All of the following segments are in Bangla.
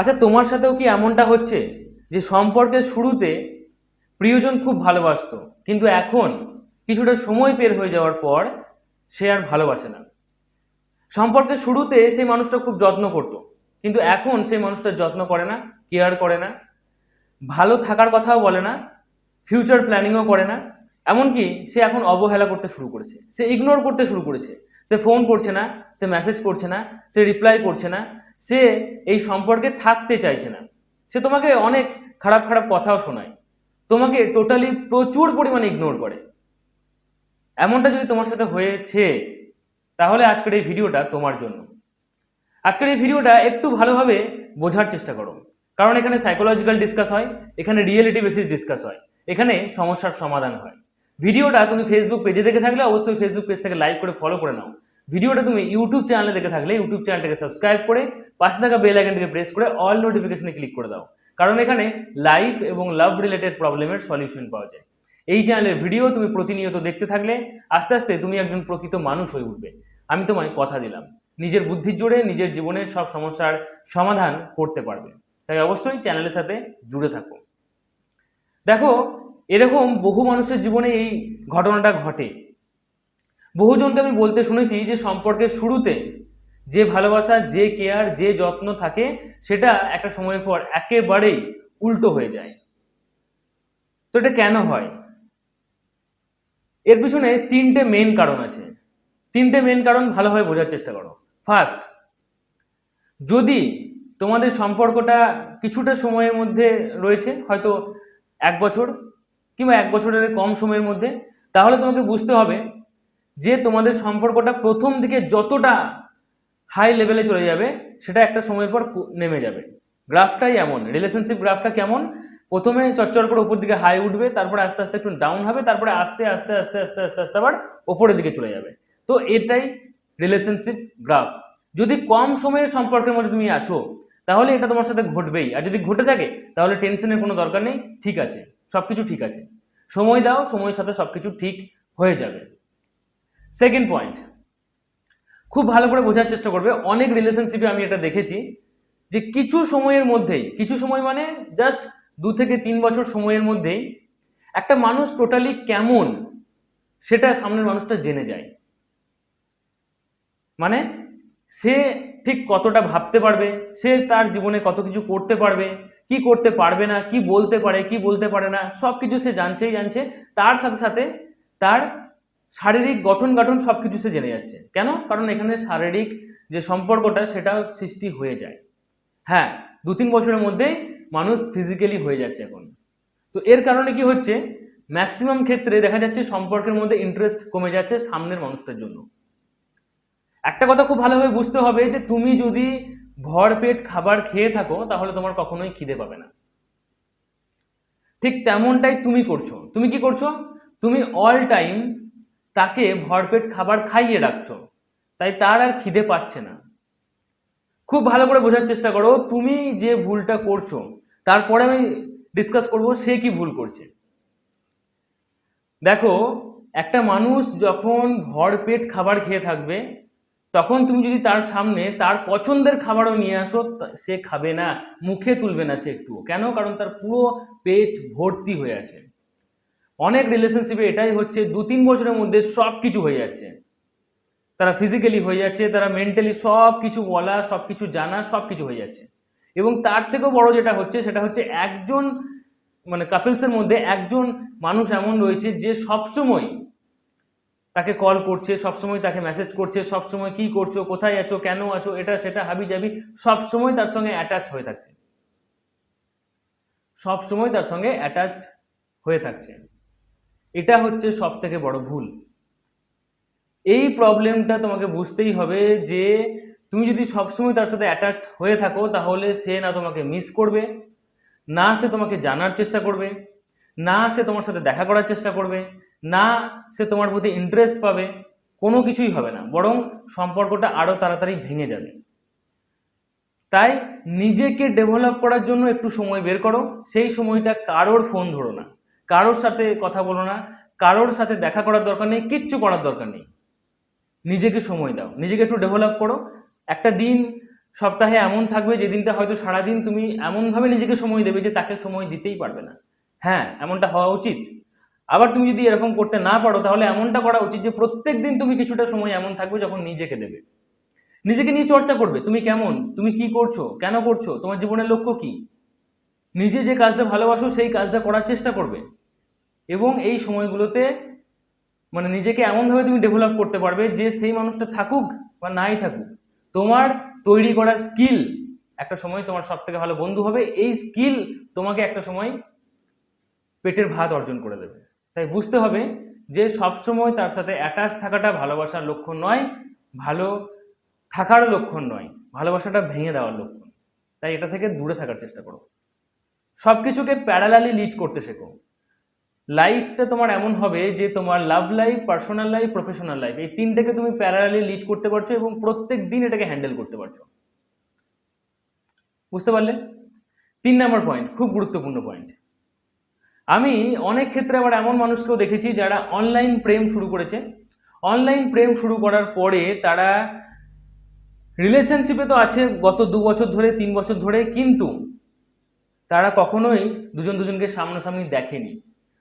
আচ্ছা তোমার সাথেও কি এমনটা হচ্ছে যে সম্পর্কের শুরুতে প্রিয়জন খুব ভালোবাসতো, কিন্তু এখন কিছুটা সময় বের হয়ে যাওয়ার পর সে আর ভালোবাসে না? সম্পর্কের শুরুতে সেই মানুষটা খুব যত্ন করতো, কিন্তু এখন সেই মানুষটা যত্ন করে না কেয়ার করে না, ভালো থাকার কথাও বলে না ফিউচার প্ল্যানিংও করে না, এমনকি সে এখন অবহেলা করতে শুরু করেছে। সে ইগনোর করতে শুরু করেছে। সে ফোন করছে না, সে মেসেজ করছে না, সে রিপ্লাই করছে না সে এই সম্পর্কে থাকতে চাইছে না। সে তোমাকে অনেক খারাপ খারাপ কথাও শোনায়। তোমাকে টোটালি প্রচুর পরিমাণে ইগনোর করে। এমনটা যদি তোমার সাথে হয়েছে, তাহলে আজকের এই ভিডিওটা তোমার জন্য। আজকের এই ভিডিওটা একটু ভালোভাবে বোঝার চেষ্টা করো। কারণ এখানে সাইকোলজিক্যাল ডিসকাস হয়, এখানে রিয়েলিটি বেসিস ডিসকাস হয়, এখানে সমস্যার সমাধান হয়। ভিডিওটা তুমি ফেসবুক পেজে দেখে থাকলে অবশ্যই ফেসবুক পেজটাকে লাইক করে ফলো করে নাও। ভিডিওটা তুমি ইউটিউব চ্যানেলে দেখে থাকলে ইউটিউব চ্যানেলটাকে সাবস্ক্রাইব করে পাশে থাকা বেল আইকনটিকে প্রেস করে অল নোটিফিকেশনে ক্লিক করে দাও। কারণ এখানে লাইফ এবং লাভ রিলেটেড প্রবলেমের সলিউশন পাওয়া যায়। এই চ্যানেলের ভিডিও তুমি প্রতিনিয়ত দেখতে থাকলে আস্তে আস্তে তুমি একজন প্রকৃত মানুষ হয়ে উঠবে। আমি তোমায় কথা দিলাম। নিজের বুদ্ধির জোরে নিজের জীবনের সব সমস্যার সমাধান করতে পারবে। তাই অবশ্যই চ্যানেলের সাথে জুড়ে থাকো। দেখো, এরকম বহু মানুষের জীবনে এই ঘটনাটা ঘটে। বহুজনকে আমি বলতে শুনেছি যে সম্পর্কের শুরুতে যে ভালোবাসা, যে কেয়ার, যে যত্ন থাকে, সেটা একটা সময়ের পর একেবারেই উল্টো হয়ে যায়। তো এটা কেন হয়? এর পিছনে তিনটে মেন কারণ আছে। তিনটে মেন কারণ ভালোভাবে বোঝার চেষ্টা করো। ফার্স্ট যদি তোমাদের সম্পর্কটা কিছুটা সময়ের মধ্যে রয়েছে, হয়তো এক বছর কিংবা এক বছরের কম সময়ের মধ্যে, তাহলে তোমাকে বুঝতে হবে যে তোমাদের সম্পর্কটা প্রথম দিকে যতটা হাই লেভেলে চলে যাবে, সেটা একটা সময়ের পর নেমে যাবে। গ্রাফটাই এমন। রিলেশনশিপ গ্রাফটা কেমন? প্রথমে চচ্চর করে উপর দিকে হাই উঠবে, তারপরে আস্তে আস্তে একটু ডাউন হবে, তারপরে আস্তে আস্তে আস্তে আস্তে আস্তে আস্তে আবার ওপরের দিকে চলে যাবে। তো এটাই রিলেশনশিপ গ্রাফ যদি কম সময়ের সম্পর্কের মধ্যে তুমি আছো, তাহলে এটা তোমার সাথে ঘটবেই। আর যদি ঘটে থাকে, তাহলে টেনশনের কোনো দরকার নেই। ঠিক আছে। সব কিছু ঠিক আছে। সময় দাও, সময়ের সাথে সব কিছু ঠিক হয়ে যাবে। সেকেন্ড পয়েন্ট খুব ভালো করে বোঝার চেষ্টা করবে। অনেক রিলেশনশিপে আমি এটা দেখেছি যে কিছু সময়ের মধ্যেই, কিছু সময় মানে জাস্ট দু থেকে তিন বছর সময়ের মধ্যেই একটা মানুষ টোটালি কেমন সেটা সামনের মানুষটা জেনে যায়। মানে সে ঠিক কতটা ভাবতে পারবে, সে তার জীবনে কত কিছু করতে পারবে, কি করতে পারবে না, কি বলতে পারে, কি বলতে পারে না সব কিছু সে জানছেই জানছে। তার সাথে সাথে তার শারীরিক গঠন গঠন সব কিছু সে জেনে যাচ্ছে। কেন? কারণ এখানে শারীরিক যে সম্পর্কটা সেটা সৃষ্টি হয়ে যায়। হ্যাঁ দু তিন বছরের মধ্যেই মানুষ ফিজিক্যালি হয়ে যাচ্ছে এখন। তো এর কারণে কি হচ্ছে? ম্যাক্সিমাম ক্ষেত্রে দেখা যাচ্ছে সম্পর্কের মধ্যে ইন্টারেস্ট কমে যাচ্ছে সামনের মানুষটার জন্য। একটা কথা খুব ভালোভাবে বুঝতে হবে যে, তুমি যদি ভরপেট খাবার খেয়ে থাকো, তাহলে তোমার কখনোই খিদে পাবে না। ঠিক তেমনটাই তুমি করছ। তুমি কি করছ? তুমি অল টাইম তাকে ভরপেট খাবার খাইয়ে রাখছো, তাই তার আর খিদে পাচ্ছে না। খুব ভালো করে বোঝার চেষ্টা করো, তুমি যে ভুলটা করছ, তারপরে আমি ডিসকাস করব সে কি ভুল করছে। দেখো, একটা মানুষ যখন ভরপেট খাবার খেয়ে থাকবে, তখন তুমি যদি তার সামনে তার পছন্দের খাবারও নিয়ে আসো সে খাবে না, মুখে তুলবে না সে একটু কেন? কারণ তার পুরো পেট ভর্তি হয়ে আছে। অনেক রিলেশনশিপে এটাই হচ্ছে, দু তিন বছরের মধ্যে সব কিছু হয়ে যাচ্ছে। তারা ফিজিক্যালি হয়ে যাচ্ছে, তারা মেন্টালি সব কিছু বলা সব কিছু জানা সব কিছু হয়ে যাচ্ছে। এবং তার থেকেও বড় যেটা হচ্ছে, সেটা হচ্ছে একজন মানে কাপলসের মধ্যে একজন মানুষ এমন রয়েছে যে সবসময় তাকে কল করছে, সবসময় তাকে মেসেজ করছে, সবসময় কি করছ, কোথায় আছো, কেন আছো, এটা, সেটা হাবি যাবি সবসময় তার সঙ্গে অ্যাটাচ হয়ে থাকছে। সবসময় তার সঙ্গে অ্যাটাচড হয়ে থাকছে। এটা হচ্ছে সব থেকে বড় ভুল। এই প্রবলেমটা তোমাকে বুঝতেই হবে যে তুমি যদি সবসময় তার সাথে অ্যাটাচড হয়ে থাকো, তাহলে সে না তোমাকে মিস করবে, না সে তোমাকে জানার চেষ্টা করবে, না সে তোমার সাথে দেখা করার চেষ্টা করবে, না সে তোমার প্রতি ইন্টারেস্ট পাবে, কোনো কিছুই হবে না, বরং সম্পর্কটা আরও তাড়াতাড়ি ভেঙে যাবে। তাই নিজেকে ডেভেলপ করার জন্য একটু সময় বের করো, সেই সময়টা কারোর ফোন ধরো না। কারোর সাথে কথা বলো না, কারোর সাথে দেখা করার দরকার নেই, কিচ্ছু করার দরকার নেই। নিজেকে সময় দাও, নিজেকে একটু ডেভেলপ করো। একটা দিন, সপ্তাহে এমন থাকবে যেদিনটা হয়তো সারাদিন তুমি এমনভাবে নিজেকে সময় দেবে যে তাকে সময় দিতেই পারবে না। হ্যাঁ এমনটা হওয়া উচিত। আবার তুমি যদি এরকম করতে না পারো, তাহলে এমনটা করা উচিত যে প্রত্যেক দিন তুমি কিছুটা সময় এমন থাকবে যখন নিজেকে দেবে। নিজেকে নিয়ে চর্চা করবে, তুমি কেমন, তুমি কি করছ, কেন করছ, তোমার জীবনের লক্ষ্য কি? নিজে যে কাজটা ভালোবাসো, সেই কাজটা করার চেষ্টা করবে। এবং এই সময়গুলোতে মানে নিজেকে এমনভাবে তুমি ডেভেলপ করতে পারবে যে সেই মানুষটা থাকুক বা নাই থাকুক। তোমার তৈরি করা স্কিল একটা সময় তোমার সব থেকে ভালো বন্ধু হবে, এই স্কিল তোমাকে একটা সময় পেটের ভাত অর্জন করে দেবে। তাই বুঝতে হবে যে সব সময় তার সাথে অ্যাটাচ থাকাটা ভালোবাসার লক্ষণ নয়, ভালো থাকার লক্ষণ নয়, ভালোবাসাটা ভেঙে দেওয়ার লক্ষণ। তাই এটা থেকে দূরে থাকার চেষ্টা করো। সব কিছুকে প্যারালালি লিড করতে শেখো। লাইফটা তোমার এমন হবে যে তোমার love life personal life professional life এই তিনটাকে তুমি প্যারালালি লিড করতে পারছ এবং প্রত্যেক দিন এটাকে হ্যান্ডেল করতে পারছ। বুঝতে পারলে? তিন নম্বর পয়েন্ট খুব গুরুত্বপূর্ণ পয়েন্ট আমি অনেক ক্ষেত্রে আবার এমন মানুষকেও দেখেছি যারা অনলাইন প্রেম শুরু করেছে। অনলাইন প্রেম শুরু করার পরে তারা রিলেশনশিপে তো আছে গত দু বছর ধরে, তিন বছর ধরে, কিন্তু তারা কখনোই দুজন দুজনকে সামনাসামনি দেখেনি।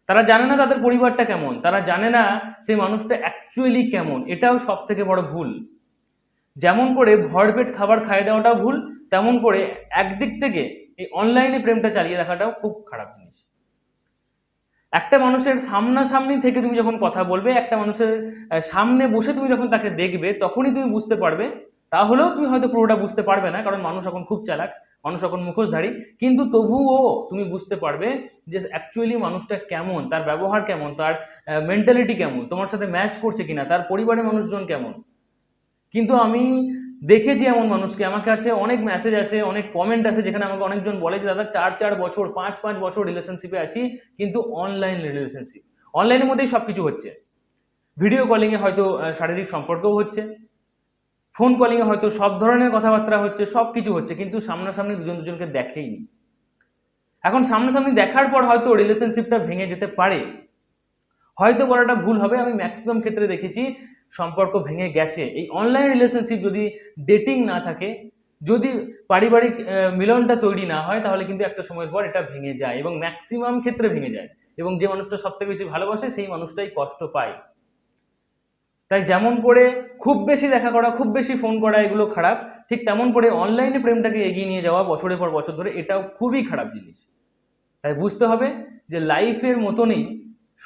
তারা জানে না তাদের পরিবারটা কেমন, তারা জানে না সেই মানুষটা অ্যাকচুয়ালি কেমন, এটাও সব থেকে বড় ভুল। যেমন করে ভরপেট খাবার খাইয়ে দেওয়াটাও ভুল, তেমন করে একদিক থেকে এই অনলাইনে প্রেমটা চালিয়ে রাখাটাও খুব খারাপ জিনিস। একটা মানুষের সামনাসামনি থেকে তুমি যখন কথা বলবে, একটা মানুষের সামনে বসে তুমি যখন তাকে দেখবে, তখনই তুমি বুঝতে পারবে তাহলেও তুমি হয়তো পুরোটা বুঝতে পারবে না, কারণ মানুষ এখন খুব চালাক, মানুষ এখন মুখোশধারী। কিন্তু তবুও তুমি বুঝতে পারবে যে অ্যাকচুয়ালি মানুষটা কেমন, তার ব্যবহার কেমন, তার মেন্টালিটি কেমন, তোমার সাথে ম্যাচ করছে কিনা, তার পরিবারের মানুষজন কেমন। কিন্তু আমি দেখেছি এমন মানুষকে, আমার কাছে অনেক মেসেজ আসে, অনেক কমেন্ট আসে, যেখানে আমাকে অনেকজন বলে যে, দাদা, চার চার বছর, পাঁচ পাঁচ বছর রিলেশনশিপে আছি, কিন্তু অনলাইন রিলেশনশিপ অনলাইনের মধ্যেই সব কিছু হচ্ছে ভিডিও কলিংয়ে হয়তো শারীরিক সম্পর্কও হচ্ছে ফোন কলিংয়ে হয়তো সব ধরনের কথাবার্তা হচ্ছে, সব কিছু হচ্ছে, কিন্তু সামনাসামনি দুজন দুজনকে দেখেইনি। এখন সামনাসামনি দেখার পর হয়তো রিলেশনশিপটা ভেঙে যেতে পারে। হয়তো বলাটা ভুল হবে, আমি ম্যাক্সিমাম ক্ষেত্রে দেখেছি সম্পর্ক ভেঙে গেছে। এই অনলাইন রিলেশনশিপ যদি ডেটিং না থাকে, যদি পারিবারিক মিলনটা তৈরি না হয়, তাহলে কিন্তু একটা সময়ের পর এটা ভেঙে যায় এবং ম্যাক্সিমাম ক্ষেত্রে ভেঙে যায়। এবং যে মানুষটা সব থেকে বেশি ভালোবাসে, সেই মানুষটাই কষ্ট পায়। তাই যেমন করে খুব বেশি দেখা করা, খুব বেশি ফোন করা এগুলো খারাপ, ঠিক তেমন করে অনলাইনে প্রেমটাকে এগিয়ে নিয়ে যাওয়া বছরের পর বছর ধরে এটাও খুবই খারাপ জিনিস। তাই বুঝতে হবে যে লাইফের মতনই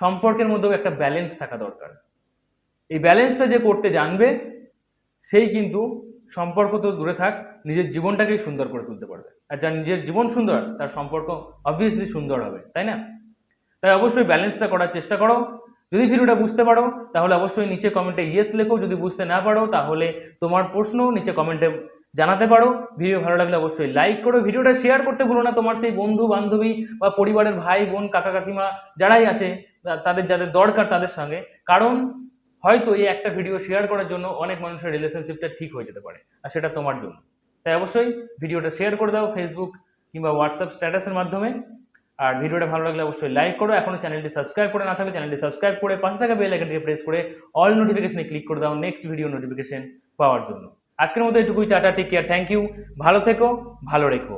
সম্পর্কের মধ্যেও একটা ব্যালেন্স থাকা দরকার। এই ব্যালেন্সটা যে করতে জানবে, সেই কিন্তু সম্পর্ক তো দূরে থাক, নিজের জীবনটাকেই সুন্দর করে তুলতে পারবে। আর যার নিজের জীবন সুন্দর, তার সম্পর্ক অবভিয়াসলি সুন্দর হবে, তাই না? তাই অবশ্যই ব্যালেন্সটা করার চেষ্টা করো। যদি ভিডিওটা বুঝতে পারো, তাহলে অবশ্যই নিচে কমেন্টে ইয়েস লেখো। যদি বুঝতে না পারো, তাহলে তোমার প্রশ্ন নিচে কমেন্টে জানাতে পারো। ভিডিও ভালো লাগলে অবশ্যই লাইক করো। ভিডিওটা শেয়ার করতে ভুলো না তোমার সেই বন্ধু, বান্ধবী বা পরিবারের ভাই, বোন, কাকা, কাকিমা যারাই আছে তাদের যাদের দরকার তাদের সঙ্গে। কারণ হয়তো এই একটা ভিডিও শেয়ার করার জন্য অনেক মানুষের রিলেশনশিপটা ঠিক হয়ে যেতে পারে, আর সেটা তোমার জন্য। তাই অবশ্যই ভিডিওটা শেয়ার করে দাও ফেসবুক কিংবা হোয়াটসঅ্যাপ স্ট্যাটাসের মাধ্যমে। আর ভিডিওটা ভালো লাগলে অবশ্যই লাইক করো। এখনও চ্যানেলটি সাবস্ক্রাইব করে না থাকলে চ্যানেলটি সাবস্ক্রাইব করে পাশে থাকা বেল আইকনটি প্রেস করে অল নোটিফিকেশনে ক্লিক করে দাও নেক্সট ভিডিও নোটিফিকেশন পাওয়ার জন্য। আজকের মতো এটুকুই, tata take care thank you ভালো থেকো, ভালো রেখো।